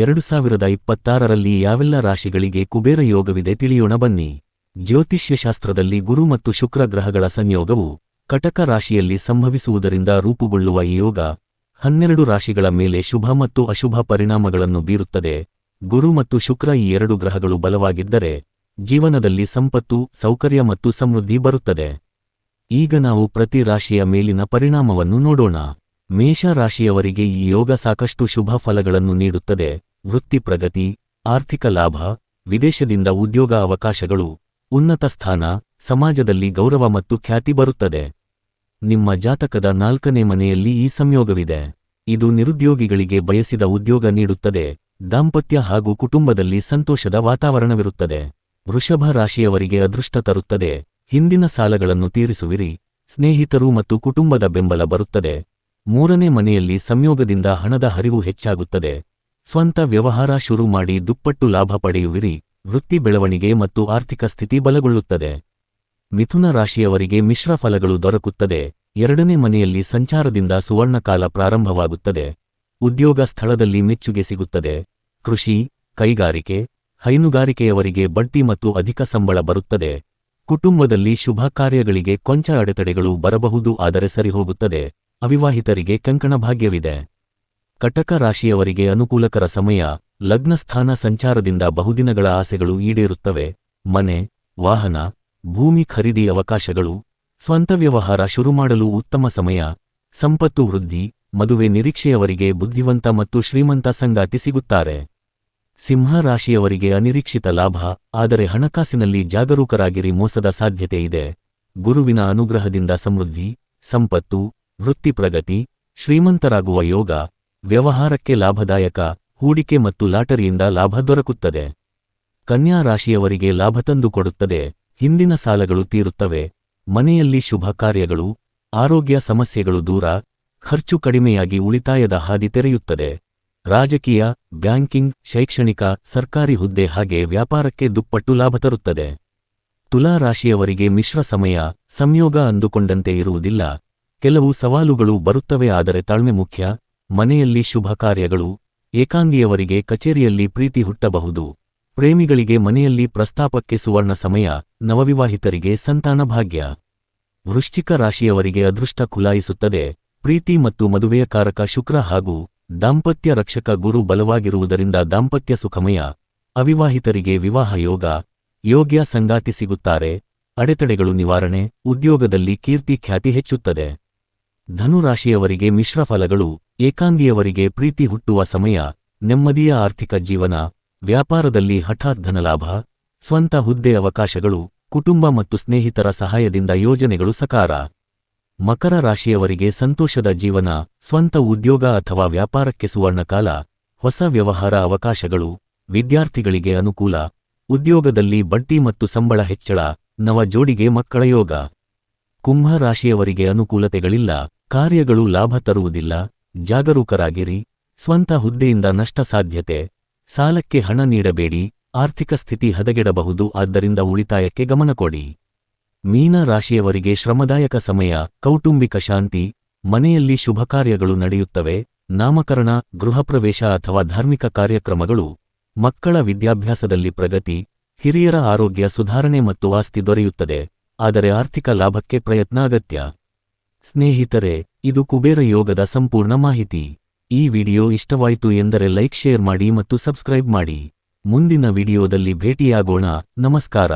ಎರಡು ಸಾವಿರದ ಇಪ್ಪತ್ತಾರರಲ್ಲಿ ಯಾವೆಲ್ಲ ರಾಶಿಗಳಿಗೆ ಕುಬೇರ ಯೋಗವಿದೆ ತಿಳಿಯೋಣ ಬನ್ನಿ. ಜ್ಯೋತಿಷ್ಯಶಾಸ್ತ್ರದಲ್ಲಿ ಗುರು ಮತ್ತು ಶುಕ್ರ ಗ್ರಹಗಳ ಸಂಯೋಗವು ಕಟಕ ರಾಶಿಯಲ್ಲಿ ಸಂಭವಿಸುವುದರಿಂದ ರೂಪುಗೊಳ್ಳುವ ಈ ಯೋಗ ಹನ್ನೆರಡು ರಾಶಿಗಳ ಮೇಲೆ ಶುಭ ಮತ್ತು ಅಶುಭ ಪರಿಣಾಮಗಳನ್ನು ಬೀರುತ್ತದೆ. ಗುರು ಮತ್ತು ಶುಕ್ರ ಈ ಎರಡು ಗ್ರಹಗಳು ಬಲವಾಗಿದ್ದರೆ ಜೀವನದಲ್ಲಿ ಸಂಪತ್ತು, ಸೌಕರ್ಯ ಮತ್ತು ಸಮೃದ್ಧಿ ಬರುತ್ತದೆ. ಈಗ ನಾವು ಪ್ರತಿ ರಾಶಿಯ ಮೇಲಿನ ಪರಿಣಾಮವನ್ನು ನೋಡೋಣ. ಮೇಷ ರಾಶಿಯವರಿಗೆ ಈ ಯೋಗ ಸಾಕಷ್ಟು ಶುಭ ಫಲಗಳನ್ನು ನೀಡುತ್ತದೆ. ವೃತ್ತಿ ಪ್ರಗತಿ, ಆರ್ಥಿಕ ಲಾಭ, ವಿದೇಶದಿಂದ ಉದ್ಯೋಗ ಅವಕಾಶಗಳು, ಉನ್ನತ ಸ್ಥಾನ, ಸಮಾಜದಲ್ಲಿ ಗೌರವ ಮತ್ತು ಖ್ಯಾತಿ ಬರುತ್ತದೆ. ನಿಮ್ಮ ಜಾತಕದ ನಾಲ್ಕನೇ ಮನೆಯಲ್ಲಿ ಈ ಸಂಯೋಗವಿದೆ. ಇದು ನಿರುದ್ಯೋಗಿಗಳಿಗೆ ಬಯಸಿದ ಉದ್ಯೋಗ ನೀಡುತ್ತದೆ. ದಾಂಪತ್ಯ ಹಾಗೂ ಕುಟುಂಬದಲ್ಲಿ ಸಂತೋಷದ ವಾತಾವರಣವಿರುತ್ತದೆ. ವೃಷಭ ರಾಶಿಯವರಿಗೆ ಅದೃಷ್ಟ ತರುತ್ತದೆ. ಹಿಂದಿನ ಸಾಲಗಳನ್ನು ತೀರಿಸುವಿರಿ. ಸ್ನೇಹಿತರು ಮತ್ತು ಕುಟುಂಬದ ಬೆಂಬಲ ಬರುತ್ತದೆ. ಮೂರನೇ ಮನೆಯಲ್ಲಿ ಸಂಯೋಗದಿಂದ ಹಣದ ಹರಿವು ಹೆಚ್ಚಾಗುತ್ತದೆ. ಸ್ವಂತ ವ್ಯವಹಾರ ಶುರು ಮಾಡಿ ದುಪ್ಪಟ್ಟು ಲಾಭ ಪಡೆಯುವಿರಿ, ವೃತ್ತಿ ಬೆಳವಣಿಗೆ ಮತ್ತು ಆರ್ಥಿಕ ಸ್ಥಿತಿ ಬಲಗೊಳ್ಳುತ್ತದೆ. ಮಿಥುನ ರಾಶಿಯವರಿಗೆ ಮಿಶ್ರ ಫಲಗಳು ದೊರಕುತ್ತದೆ. ಎರಡನೇ ಮನೆಯಲ್ಲಿ ಸಂಚಾರದಿಂದ ಸುವರ್ಣಕಾಲ ಪ್ರಾರಂಭವಾಗುತ್ತದೆ. ಉದ್ಯೋಗ ಸ್ಥಳದಲ್ಲಿ ಮೆಚ್ಚುಗೆ ಸಿಗುತ್ತದೆ. ಕೃಷಿ, ಕೈಗಾರಿಕೆ, ಹೈನುಗಾರಿಕೆಯವರಿಗೆ ಬಡ್ತಿ ಮತ್ತು ಅಧಿಕ ಸಂಬಳ ಬರುತ್ತದೆ. ಕುಟುಂಬದಲ್ಲಿ ಶುಭ ಕಾರ್ಯಗಳಿಗೆ ಕೊಂಚ ಅಡೆತಡೆಗಳು ಬರಬಹುದು, ಆದರೆ ಸರಿಹೋಗುತ್ತದೆ. ಅವಿವಾಹಿತರಿಗೆ ಕಂಕಣ ಭಾಗ್ಯವಿದೆ. ಕಟಕ ರಾಶಿಯವರಿಗೆ ಅನುಕೂಲಕರ ಸಮಯ, ಲಗ್ನಸ್ಥಾನ ಸಂಚಾರದಿಂದ ಬಹುದಿನಗಳ ಆಸೆಗಳು ಈಡೇರುತ್ತವೆ. ಮನೆ, ವಾಹನ, ಭೂಮಿ ಖರೀದಿ ಅವಕಾಶಗಳು, ಸ್ವಂತ ವ್ಯವಹಾರ ಶುರುಮಾಡಲು ಉತ್ತಮ ಸಮಯ, ಸಂಪತ್ತು ವೃದ್ಧಿ, ಮದುವೆ ನಿರೀಕ್ಷೆಯವರಿಗೆ ಬುದ್ಧಿವಂತ ಮತ್ತು ಶ್ರೀಮಂತ ಸಂಗಾತಿ ಸಿಗುತ್ತಾರೆ. ಸಿಂಹ ರಾಶಿಯವರಿಗೆ ಅನಿರೀಕ್ಷಿತ ಲಾಭ, ಆದರೆ ಹಣಕಾಸಿನಲ್ಲಿ ಜಾಗರೂಕರಾಗಿರಿ ಮೋಸದ ಸಾಧ್ಯತೆ ಇದೆ. ಗುರುವಿನ ಅನುಗ್ರಹದಿಂದ ಸಮೃದ್ಧಿ, ಸಂಪತ್ತು, ವೃತ್ತಿ ಪ್ರಗತಿ, ಶ್ರೀಮಂತರಾಗುವ ಯೋಗ ವ್ಯವಹಾರಕ್ಕೆ ಲಾಭದಾಯಕ, ಹೂಡಿಕೆ ಮತ್ತು ಲಾಟರಿಯಿಂದ ಲಾಭ ದೊರಕುತ್ತದೆ. ಕನ್ಯಾ ರಾಶಿಯವರಿಗೆ ಲಾಭ ತಂದುಕೊಡುತ್ತದೆ ಹಿಂದಿನ ಸಾಲಗಳು ತೀರುತ್ತವೆ. ಮನೆಯಲ್ಲಿ ಶುಭ ಕಾರ್ಯಗಳು, ಆರೋಗ್ಯ ಸಮಸ್ಯೆಗಳು ದೂರ, ಖರ್ಚು ಕಡಿಮೆಯಾಗಿ ಉಳಿತಾಯದ ಹಾದಿ ತೆರೆಯುತ್ತದೆ. ರಾಜಕೀಯ, ಬ್ಯಾಂಕಿಂಗ್, ಶೈಕ್ಷಣಿಕ, ಸರ್ಕಾರಿ ಹುದ್ದೆ ಹಾಗೆ ವ್ಯಾಪಾರಕ್ಕೆ ದುಪ್ಪಟ್ಟು ಲಾಭ ತರುತ್ತದೆ. ತುಲಾ ರಾಶಿಯವರಿಗೆ ಮಿಶ್ರ ಸಮಯ, ಸಂಯೋಗ ಅಂದುಕೊಂಡಂತೆ ಇರುವುದಿಲ್ಲ. ಕೆಲವು ಸವಾಲುಗಳು ಬರುತ್ತವೆ ಆದರೆ ತಾಳ್ಮೆ ಮುಖ್ಯ. ಮನೆಯಲ್ಲಿ ಶುಭ ಕಾರ್ಯಗಳು, ಏಕಾಂಗಿಯವರಿಗೆ ಕಚೇರಿಯಲ್ಲಿ ಪ್ರೀತಿ ಹುಟ್ಟಬಹುದು. ಪ್ರೇಮಿಗಳಿಗೆ ಮನೆಯಲ್ಲಿ ಪ್ರಸ್ತಾಪಕ್ಕೆ ಸುವರ್ಣ ಸಮಯ, ನವವಿವಾಹಿತರಿಗೆ ಸಂತಾನ ಭಾಗ್ಯ. ವೃಶ್ಚಿಕ ರಾಶಿಯವರಿಗೆ ಅದೃಷ್ಟ ಖುಲಾಯಿಸುತ್ತದೆ ಪ್ರೀತಿ ಮತ್ತು ಮದುವೆಯ ಕಾರಕ ಶುಕ್ರ ಹಾಗೂ ದಾಂಪತ್ಯ ರಕ್ಷಕ ಗುರು ಬಲವಾಗಿರುವುದರಿಂದ ದಾಂಪತ್ಯ ಸುಖಮಯ. ಅವಿವಾಹಿತರಿಗೆ ವಿವಾಹ ಯೋಗ, ಯೋಗ್ಯ ಸಂಗಾತಿ ಸಿಗುತ್ತಾರೆ. ಅಡೆತಡೆಗಳು ನಿವಾರಣೆ, ಉದ್ಯೋಗದಲ್ಲಿ ಕೀರ್ತಿ ಖ್ಯಾತಿ ಹೆಚ್ಚುತ್ತದೆ. ಧನುರಾಶಿಯವರಿಗೆ ಮಿಶ್ರ ಫಲಗಳು ಏಕಾಂಗಿಯವರಿಗೆ ಪ್ರೀತಿ ಹುಟ್ಟುವ ಸಮಯ, ನೆಮ್ಮದಿಯ ಆರ್ಥಿಕ ಜೀವನ, ವ್ಯಾಪಾರದಲ್ಲಿ ಹಠಾತ್ ಧನಲಾಭ, ಸ್ವಂತ ಹುದ್ದೆ ಅವಕಾಶಗಳು, ಕುಟುಂಬ ಮತ್ತು ಸ್ನೇಹಿತರ ಸಹಾಯದಿಂದ ಯೋಜನೆಗಳು ಸಕಾರ. ಮಕರ ರಾಶಿಯವರಿಗೆ ಸಂತೋಷದ ಜೀವನ, ಸ್ವಂತ ಉದ್ಯೋಗ ಅಥವಾ ವ್ಯಾಪಾರಕ್ಕೆ ಸುವರ್ಣಕಾಲ ಹೊಸ ವ್ಯವಹಾರ ಅವಕಾಶಗಳು, ವಿದ್ಯಾರ್ಥಿಗಳಿಗೆ ಅನುಕೂಲ, ಉದ್ಯೋಗದಲ್ಲಿ ಬಡ್ಡಿ ಮತ್ತು ಸಂಬಳ ಹೆಚ್ಚಳ, ನವ ಜೋಡಿಗೆ ಮಕ್ಕಳ ಯೋಗ. ಕುಂಭ ರಾಶಿಯವರಿಗೆ ಅನುಕೂಲತೆಗಳಿಲ್ಲ, ಕಾರ್ಯಗಳು ಲಾಭ ತರುವುದಿಲ್ಲ. ಜಾಗರೂಕರಾಗಿರಿ, ಸ್ವಂತ ಹುದ್ದೆಯಿಂದ ನಷ್ಟ ಸಾಧ್ಯತೆ, ಸಾಲಕ್ಕೆ ಹಣ ನೀಡಬೇಡಿ, ಆರ್ಥಿಕ ಸ್ಥಿತಿ ಹದಗೆಡಬಹುದು, ಆದ್ದರಿಂದ ಉಳಿತಾಯಕ್ಕೆ ಗಮನ ಕೊಡಿ. ಮೀನ ರಾಶಿಯವರಿಗೆ ಶ್ರಮದಾಯಕ ಸಮಯ, ಕೌಟುಂಬಿಕ ಶಾಂತಿ, ಮನೆಯಲ್ಲಿ ಶುಭ ಕಾರ್ಯಗಳು ನಡೆಯುತ್ತವೆ, ನಾಮಕರಣ, ಗೃಹಪ್ರವೇಶ ಅಥವಾ ಧಾರ್ಮಿಕ ಕಾರ್ಯಕ್ರಮಗಳು, ಮಕ್ಕಳ ವಿದ್ಯಾಭ್ಯಾಸದಲ್ಲಿ ಪ್ರಗತಿ, ಹಿರಿಯರ ಆರೋಗ್ಯ ಸುಧಾರಣೆ ಮತ್ತು ಆಸ್ತಿ ದೊರೆಯುತ್ತದೆ, ಆದರೆ ಆರ್ಥಿಕ ಲಾಭಕ್ಕೆ ಪ್ರಯತ್ನ ಅಗತ್ಯ. ಸ್ನೇಹಿತರೆ, ಇದು ಕುಬೇರ ಯೋಗದ ಸಂಪೂರ್ಣ ಮಾಹಿತಿ. ಈ ವಿಡಿಯೋ ಇಷ್ಟವಾಯಿತು ಎಂದರೆ ಲೈಕ್, ಶೇರ್ ಮಾಡಿ ಮತ್ತು ಸಬ್ಸ್ಕ್ರೈಬ್ ಮಾಡಿ. ಮುಂದಿನ ವಿಡಿಯೋದಲ್ಲಿ ಭೇಟಿಯಾಗೋಣ. ನಮಸ್ಕಾರ.